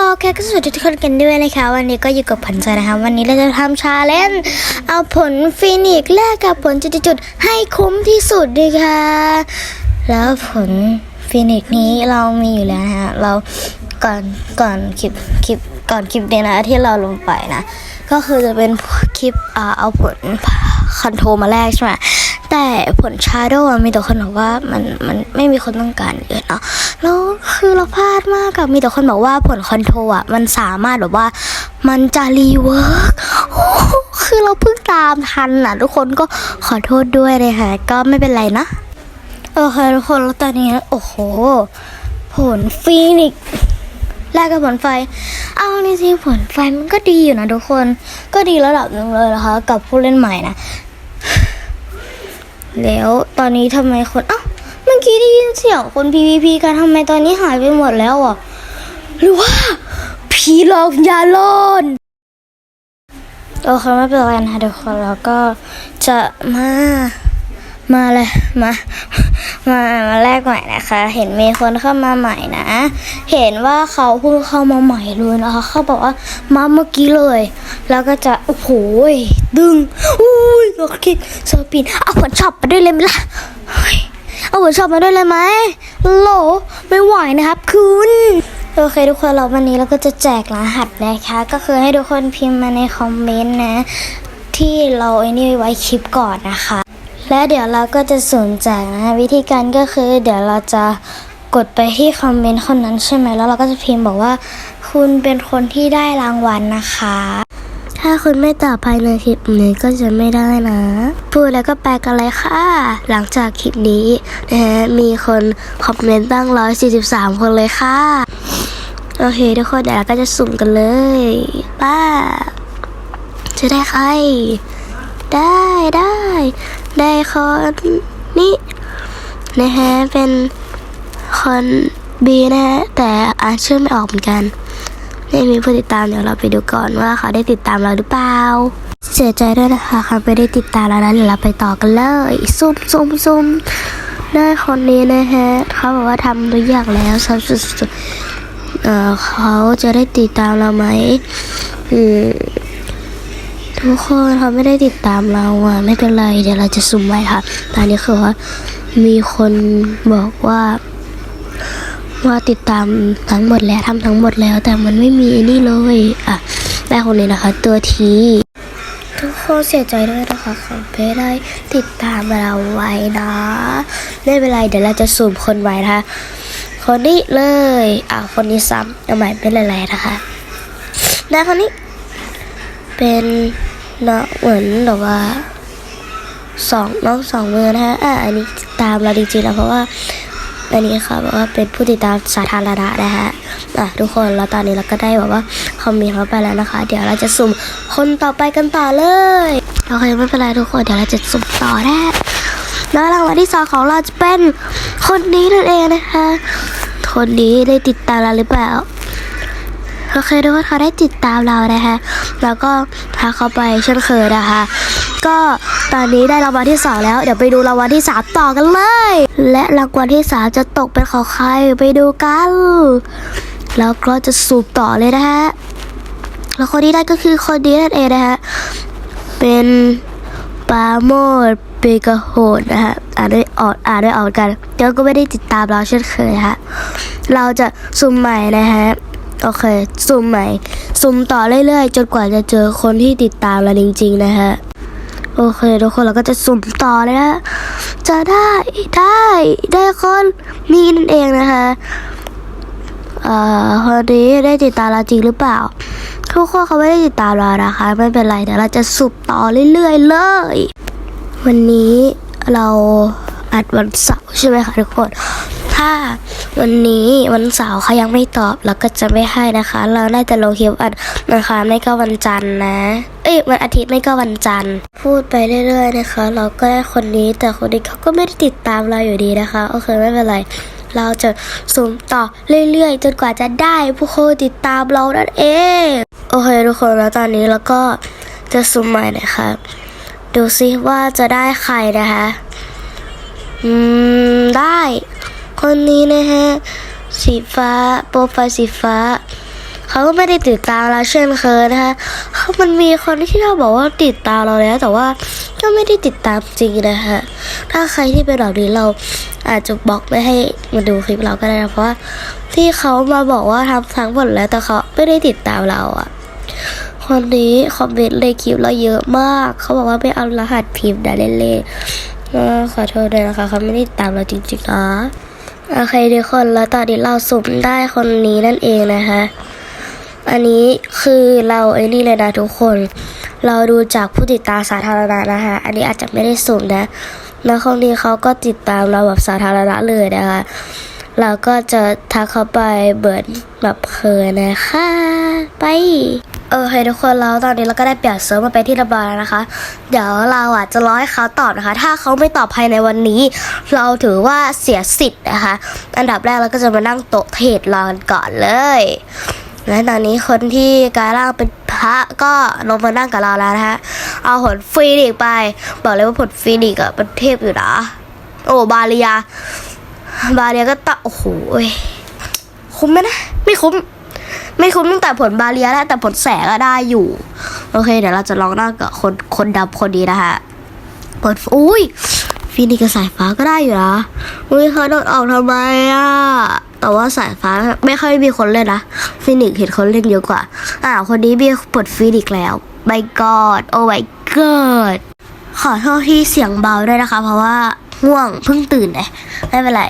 โอเคก็สวัสดีทุกคนกันด้วยนะคะ วันนี้ก็อยู่กับผันใจนะคะ วันนี้เราจะทำชาเลนจ์เอาผลฟินิกแลกกับผลจุดๆๆให้คุ้มที่สุดดีค่ะ แล้วผลฟินิกนี้เรามีอยู่แล้วนะคะเราก่อนก่อนคลิปคลิปก่อนคลิปเนี้ยนะที่เราลงไปนะ ก็คือจะเป็นคลิปเอาผลคอนโทรมาแลกใช่ไหม แต่ผลชาโดว์มีแต่คนบอกว่ามันมันไม่มีคนต้องการเยอะเนาะแล้วคือเราพลาดมากกับมีแต่คนบอกว่าผลคอนโทรอะมันสามารถแบบว่ามันจะรีเวิร์กคือเราเพิ่งตามทันอะทุกคนก็ขอโทษด้วยเลยค่ะก็ไม่เป็นไรนะโอเคทุกคนแล้วตอนนี้โอ้โห ผลฟีนิกซ์แลกกับผลไฟ เอาจริงๆผลไฟมันก็ดีอยู่นะทุกคน ก็ดีระดับหนึ่งเลยนะคะ กับผู้เล่นใหม่นะ แล้วตอนนี้ทำไมคนเอ้าเมื่อกี้ได้ยินเสียงคน PVP กันทำไมตอนนี้หายไปหมดแล้วอะหรือว่าผีหลอกยาลอนโอเคไม่เป็นไรนะทุกคนแล้วก็จะมา มาเลยมา มาแรกใหม่นะคะ เห็นมีคนเข้ามาใหม่นะ เห็นว่าเขาเพิ่งเข้ามาใหม่เลยนะคะเขาบอกว่ามาเมื่อกี้เลย แล้วก็จะโอ้โหดึงอุ้ยโอเคสปินเอาผลช็อปมาด้วยเลยไหมล่ะเฮ้ยเอาผลช็อปมาด้วยเลยไหมโหลไม่ไหวนะครับคุณโอเคทุกคนเราวันนี้เราก็จะแจกรหัสนะคะ ก็คือให้ทุกคนพิมพ์มาในคอมเมนต์นะ ที่เราไอ้นี่ไว้คลิปก่อนนะคะ และเดี๋ยวเราก็จะสุ่มแจกนะวิธีการก็คือ เดี๋ยวเราจะกดไปที่คอมเมนต์คนนั้นใช่ไหมแล้วเราก็จะพิมพ์บอกว่า คุณเป็นคนที่ได้รางวัลนะคะ ถ้าคุณไม่ตอบภายในคลิปนี้ก็จะไม่ได้นะ พูดแล้วก็แปลกันเลยค่ะ หลังจากคลิปนี้นะฮะมีคนคอมเมนต์ตั้ง 143 คนเลยค่ะ โอเคทุกคนเดี๋ยวเราก็จะสุ่มกันเลยป้าจะได้ใคร ได้ได้ ได้คนนี้นะฮะเป็นคนบีนะฮะแต่อ่านชื่อไม่ออกเหมือนกันไม่มีผู้ติดตามเดี๋ยวเราไปดูก่อนว่าเขาได้ติดตามเราหรือเปล่าเสียใจด้วยนะคะเขาไม่ได้ติดตามเราแล้วเดี๋ยวเราไปต่อกันเลยซุ่มซุ่มซุ่มได้คนนี้นะฮะเขาบอกว่าทำตัวอย่างแล้วสุดๆเออเขาจะได้ติดตามเราไหมอืม ทุกคนเขาไม่ได้ติดตามเราอะ ไม่เป็นไร เดี๋ยวเราจะสุ่มไว้ค่ะตอนนี้คือว่ามีคนบอกว่าว่าติดตามทั้งหมดแล้วทำทั้งหมดแล้ว แต่มันไม่มีนี่เลยอะได้คนนี้นะคะ ตัวทีทุกคนเสียใจด้วยนะคะเขาไม่ได้ติดตามเราไว้นะไม่เป็นไรเดี๋ยวเราจะสุ่มคนไว้นะคะคนนี้เลยอะคนนี้ซ้ำเอาใหม่ไมเป็นไรนะคะได้คนนี้เป็น เนาะเหมือนแบบว่าสองน้องสองมือนะฮะอะอันนี้ตามเราจริงๆแล้วเพราะว่าอันนี้ค่ะแบบว่าเป็นผู้ติดตามสาธารณะนะฮะอะทุกคนแล้วตอนนี้เราก็ได้แบบว่าคอมเมนต์เข้าไปแล้วนะคะ เดี๋ยวเราจะสุ่มคนต่อไปกันต่อเลยโอเคไม่เป็นไรทุกคนเดี๋ยวเราจะสุ่มต่อนะแล้วรางวัลที่สองของเราจะเป็นคนนี้นั่นเองนะคะคนนี้ได้ติดตามเราหรือเปล่า โอเคทุกคนเขาได้ติดตามเรานะคะแล้วก็ทักเขาไปเช่นเคยนะคะ ก็ตอนนี้ได้รางวัลที่สองแล้วเดี๋ยวไปดูรางวัลที่สามต่อกันเลย และรางวัลที่สามจะตกเป็นของใครไปดูกัน แล้วก็จะสูบต่อเลยนะฮะแล้วคนที่ได้ก็คือคนนี้นั่นเองนะฮะเป็นปาโมดเปกโหดนะฮะอ่านได้ออกอ่านได้ออกกันเดี๋ยวก็ไม่ได้ติดตามเราเช่นเคยะฮะเราจะสุ่มใหม่นะฮะ โอเค สุ่มใหม่ สุ่มต่อเรื่อยๆ จนกว่าจะเจอคนที่ติดตามเราจริง ๆ นะฮะ โอเค ทุกคนเราก็จะสุ่มต่อเลยนะ จะได้ได้ได้คนนี้นั่นเองนะคะเอ่อคนนี้ได้ติดตามเราจริงหรือเปล่า ทุกคนเขาไม่ได้ติดตามเรานะคะ ไม่เป็นไรเดี๋ยวเราจะสุ่มต่อเรื่อยๆเลย วันนี้เราอัดวันเสาร์ใช่ไหมคะทุกคน ถ้าวันนี้วันเสาร์เขายังไม่ตอบเราก็จะไม่ให้นะคะ เราได้แต่ลงคลิปอัดนะคะไม่ก็วันจันทร์นะ เอ้ยวันอาทิตย์ไม่ก็วันจันทร์ พูดไปเรื่อยๆนะคะ เราก็ได้คนนี้แต่คนนี้เขาก็ไม่ได้ติดตามเราอยู่ดีนะคะโอเคไม่เป็นไรเราจะสุ่มต่อเรื่อยๆ จนกว่าจะได้ผู้คนติดตามเรานั่นเอง โอเคทุกคนแล้วตอนนี้เราก็จะสุ่มใหม่นะคะดูซิว่าจะได้ใครนะคะ อืม ได้ คนนี้นะฮะสีฟ้าโปรไฟล์สีฟ้า เขาก็ไม่ได้ติดตามเราเช่นเคยนะคะมันมีคนที่เขาบอกว่าติดตามเราแล้ว แต่ว่าก็ไม่ได้ติดตามจริงนะคะถ้าใครที่เป็นแบบนี้เราอาจจะบล็อกไม่ให้มาดูคลิปเราก็ได้นะเพราะว่าที่เขามาบอกว่าทำทั้งหมดแล้วแต่เขาไม่ได้ติดตามเราอะคนนี้คอมเมนต์ในคลิปเราเยอะมาก เขาบอกว่าไม่เอารหัสพิมพ์นะเล่นๆขอโทษด้วยนะคะเขาไม่ได้ตามเราจริงๆนะ โอเคทุกคนแล้วตอนนี้เราสุ่มได้คนนี้นั่นเองนะคะ อันนี้คือเราไอ้นี่เลยนะทุกคน เราดูจากผู้ติดตามสาธารณะนะคะอันนี้อาจจะไม่ได้สุ่มนะแล้วคนนี้เขาก็ติดตามเราแบบสาธารณะเลยนะคะ เราก็จะทักเขาไปเบิร์ดแบบเคยนะคะ ไป เออให้ทุกคนแล้วตอนนี้เราก็ได้เปลี่ยนเซิร์ฟมาเป็นที่เรียบร้อยแล้วนะคะ เดี๋ยวเราอะจะร้อให้เขาตอบนะคะ ถ้าเขาไม่ตอบภายในวันนี้ เราถือว่าเสียสิทธิ์นะคะ อันดับแรกเราก็จะมานั่งโต๊ะเทรดรอกันก่อนเลยและตอนนี้คนที่กายร่างเป็นพระก็ลงมานั่งกับเราแล้วนะคะเอาผลฟรีดิกไป บอกเลยว่าผลฟรีดิกอะเป็นเทพอยู่นะ โอ้บาเลีย บาเลียก็ตะโอ้โหคุ้มไหมนะ ไม่คุ้ม ไม่คุ้มตั้งแต่ผลบาเลียแล้วแต่ผลแสงก็ได้อยู่ โอเค เดี๋ยวเราจะลองนั่งกับคนคนดำคนนี้นะคะผลอุ้ยฟินิกกับสายฟ้าก็ได้อยู่นะอุ้ยเขาโดนออกทำไมอะแต่ว่าสายฟ้าไม่ค่อยมีคนเล่นนะฟินิกเห็นคนเล่นเยอะกว่าอ่าคนนี้มีผลฟินิกแล้วไ y god โอ้ my god ขอโทษที่เสียงเบาด้วยนะคะ เพราะว่าง่วงเพิ่งตื่นเลยไม่เป็นไร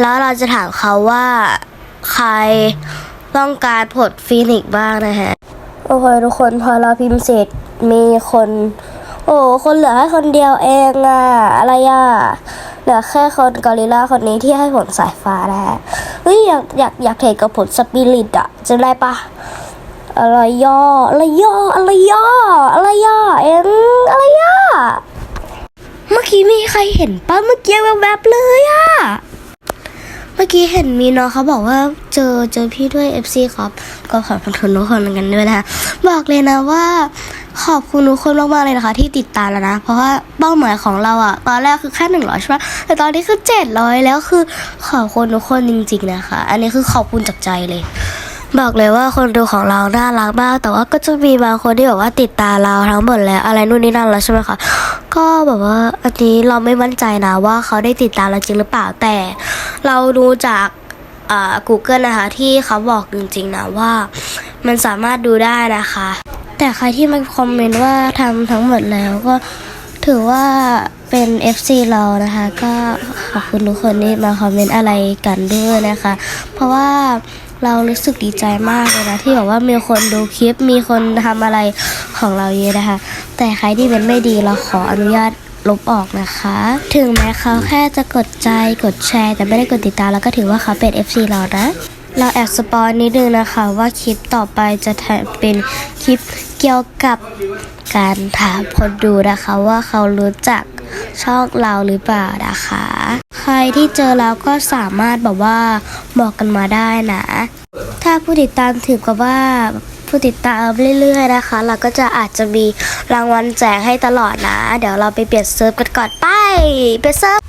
แล้วเราจะถามเขาว่าใคร ต้องการผลฟินิกซ์บ้างนะฮะ โอเคทุกคนพอเราพิมพ์เสร็จมีคน โอ้คนเหลือแค่คนเดียวเองอะอะไรอะเหลือแค่คนกอริลลาคนนี้ที่ให้ผลสายฟ้านะฮะเฮ้ยอยากอยากอยากเทรดกับผลสปิริตอะจะได้ปะอะไรย่ออะไรย่ออะไรย่ออะไรย่อเอ็งอะไรย่อเมื่อกี้มีใครเห็นปะเมื่อกี้แวบๆเลยอะ เมื่อกี้เห็นมีน้องเขาบอกว่าเจอเจอพี่ด้วย FC ครับ ก็ขอบคุณทุกคนกันด้วยนะคะบอกเลยนะว่า ขอบคุณทุกคนมากๆเลยนะคะ ที่ติดตามแล้วนะ เพราะว่าเป้าหมายของเราอะตอนแรกคือแค่หนึ่งร้อยใช่ไหมแต่ตอนนี้คือเจ็ดร้อยแล้วคือขอบคุณทุกคนจริงๆนะคะ อันนี้คือขอบคุณจากใจเลย บอกเลยว่าคนดูของเราน่ารักมากแต่ว่าก็จะมีบางคนที่แบบว่าติดตามเราทั้งหมดแล้วอะไรนู่นนี่นั่นแล้วใช่ไหมคะก็แบบว่าอันนี้เราไม่มั่นใจนะว่าเขาได้ติดตามเราจริงหรือเปล่าแต่ เราดูจากอ่า Google นะคะ ที่เขาบอกจริงๆนะว่า มันสามารถดูได้นะคะ แต่ใครที่มาคอมเมนต์ว่าทำทั้งหมดแล้วก็ถือว่าเป็น FC เรานะคะ ก็ขอบคุณทุกคนที่มาคอมเมนต์อะไรกันด้วยนะคะ เพราะว่า เรารู้สึกดีใจมากเลยนะ ที่แบบว่ามีคนดูคลิปมีคนทำอะไรของเราเยอะนะคะ แต่ใครที่เป็นไม่ดีเราขออนุญาตลบออกนะคะ ถึงแม้เขาแค่จะกดใจกดแชร์ แต่ไม่ได้กดติดตามแล้วก็ถือว่าเขาเป็น FC เรานะเราแอบสปอยนิดนึงนะคะว่าคลิปต่อไปจะทำเป็นคลิปเกี่ยวกับการถามคนดูนะคะ ว่าเขารู้จักช่องเราหรือเปล่านะคะ ใครที่เจอแล้วก็สามารถแบบว่าบอกกันมาได้นะ ถ้าผู้ติดตามถือกับว่าผู้ติดตามเรื่อยๆนะคะ เราก็จะอาจจะมีรางวัลแจกให้ตลอดนะ เดี๋ยวเราไปเปลี่ยนเซิร์ฟกันก่อนไปเปลี่ยนเซิร์ฟ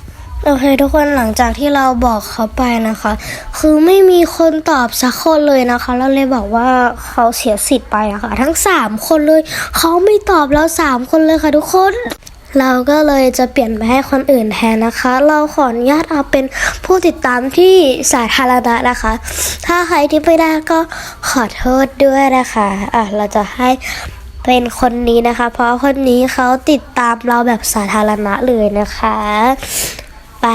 โอเคทุกคนหลังจากที่เราบอกเขาไปนะคะ คือไม่มีคนตอบสักคนเลยนะคะ เราเลยบอกว่าเขาเสียสิทธิ์ไปอะค่ะ ทั้ง 3 คนเลย เขาไม่ตอบเรา3คนเลยค่ะทุกคน เราก็เลยจะเปลี่ยนไปให้คนอื่นแทนนะคะ เราขออนุญาตเอาเป็นผู้ติดตามที่สาธารณะนะคะ ถ้าใครที่ไม่ได้ก็ขอโทษด้วยนะคะอะเราจะให้เป็นคนนี้นะคะ เพราะคนนี้เขาติดตามเราแบบสาธารณะเลยนะคะไป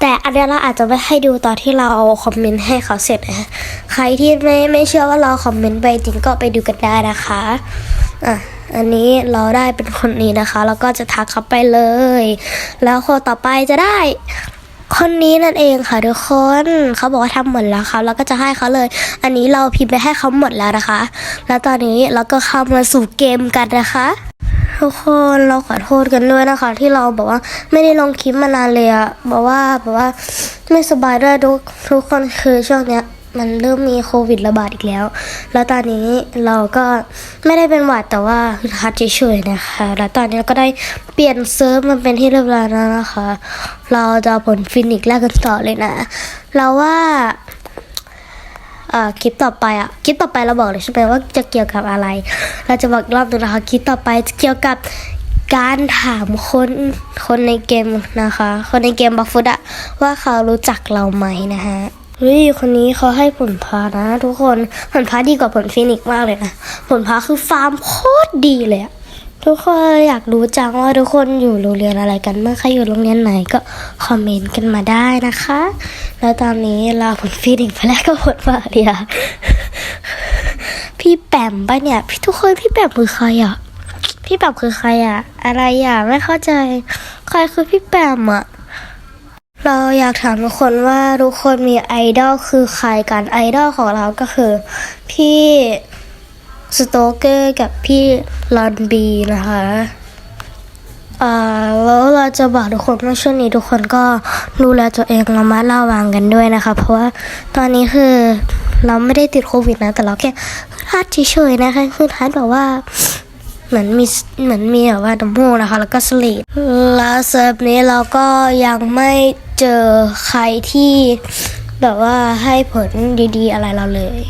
แต่อันนี้เราอาจจะไม่ให้ดูตอนที่เราเอาคอมเมนต์ให้เขาเสร็จนะใครที่ไม่ไม่เชื่อว่าเราคอมเมนต์ไปจริงก็ไปดูกันได้นะคะอะ อันนี้เราได้เป็นคนนี้นะคะ แล้วก็จะทักเขาไปเลย แล้วคนต่อไปจะได้ คนนี้นั่นเองค่ะทุกคนเขาบอกว่าทำหมดแล้วครับเราก็จะให้เขาเลย อันนี้เราพิมพ์ไปให้เขาหมดแล้วนะคะ แล้วตอนนี้เราก็เข้ามาสู่เกมกันนะคะทุกคนเราขอโทษกันด้วยนะคะ ที่เราแบบว่าไม่ได้ลงคลิปมานานเลยอะบอกว่าแบบว่าไม่สบายด้วยทุกทุกคนคือช่วงเนี้ย มันเริ่มมีโควิดระบาดอีกแล้ว แล้วตอนนี้เราก็ไม่ได้เป็นหวัดแต่ว่าฮัดเฉยๆนะคะ แล้วตอนนี้เราก็ได้เปลี่ยนเซิร์ฟมันเป็นที่เรียบร้อยแล้วนะคะ เราจะผลฟินิกซ์แรกกันต่อเลยนะ เราว่าอ่อคลิปต่อไปอะคลิปต่อไปเราบอกเลยใช่ไหมว่าจะเกี่ยวกับอะไร เราจะบอกรอบหนึงนะคะคลิปต่อไปจะเกี่ยวกับการถามคนคนในเกมนะคะ คนในเกมบัฟฟุตอะว่าเขารู้จักเราไหมนะฮะ เฮ้ยคนนี้เขาให้ผลพานะทุกคนผลพาดีกว่าผลฟินิกมากเลยนะผลพาคือฟาร์มโคตรดีเลยอะทุกคนอยากรู้จังว่าทุกคนอยู่โรงเรียนอะไรกันเมื่อใครอยู่โรงเรียนไหนก็คอมเมนต์กันมาได้นะคะ แล้วตอนนี้ลาผลฟินิกไปแล้วก็ผลมาเดียพี่แปมปะเนี่ยพี่ทุกคนพี่แปมคือใครอะพี่แปมคือใครอะ อะไรอะไม่เข้าใจ ใครคือพี่แปมอะ เราอยากถามทุกคนว่าทุกคนมีไอดอลคือใครกันไอดอลของเราก็คือ พี่สโตเกอร์กับพี่ลอนบีนะคะอ่าแล้วเราจะบอกทุกคนว่าช่วงนี้ทุกคนก็ดูแลตัวเองระมัดระวังกันด้วยนะคะ เพราะว่าตอนนี้คือเราไม่ได้ติดโควิดนะ แต่เราแค่ฮัดเฉยๆนะคะคือฮัดแบบว่าเหมือนมีเหมือนมีแบบว่าน้ำมูกนะคะ แล้วก็สลีดแล้วเซิร์ฟนี้เราก็ยังไม่ เจอใครที่แบบว่าให้ผลดีๆ อะไรเราเลย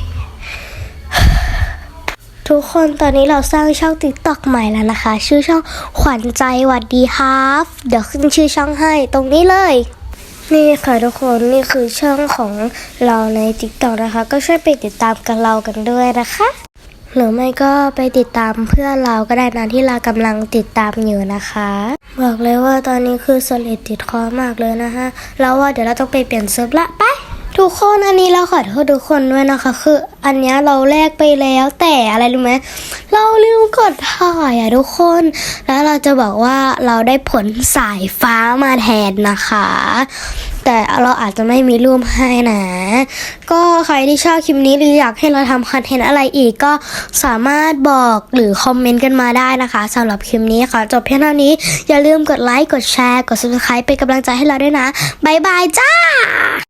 ทุกคนตอนนี้เราสร้างช่องติ๊กต็อกใหม่แล้วนะคะ ชื่อช่องขวัญใจหวัดดีฮาฟเดี๋ยวขึ้นชื่อช่องให้ตรงนี้เลยนี่ค่ะทุกคนนี่คือช่องของเราในติ๊กต็อกนะคะ ก็ช่วยไปติดตามกันเรากันด้วยนะคะ หรือไม่ก็ไปติดตามเพื่อนเราก็ได้นะที่เรากำลังติดตามอยู่นะคะ บอกเลยว่าตอนนี้คือสลิดติดคอมากเลยนะคะแล้วว่าเดี๋ยวเราต้องไปเปลี่ยนเซิร์ฟละไปทุกคนอันนี้เราขอโทษทุกคนด้วยนะคะ คืออันนี้เราแลกไปแล้วแต่อะไรรู้ไหมเราลืมกดถ่ายอะทุกคน แล้วเราจะบอกว่าเราได้ผลสายฟ้ามาแทนนะคะ แต่เราอาจจะไม่มีรูปให้นะ ก็ใครที่ชอบคลิปนี้หรืออยากให้เราทำคอนเทนต์อะไรอีกก็สามารถบอกหรือคอมเมนต์กันมาได้นะคะสำหรับคลิปนี้ค่ะ จบเพียงเท่านี้อย่าลืมกดไลค์กดแชร์กด subscribe เป็นกำลังใจให้เราด้วยนะบ๊ายบายจ้า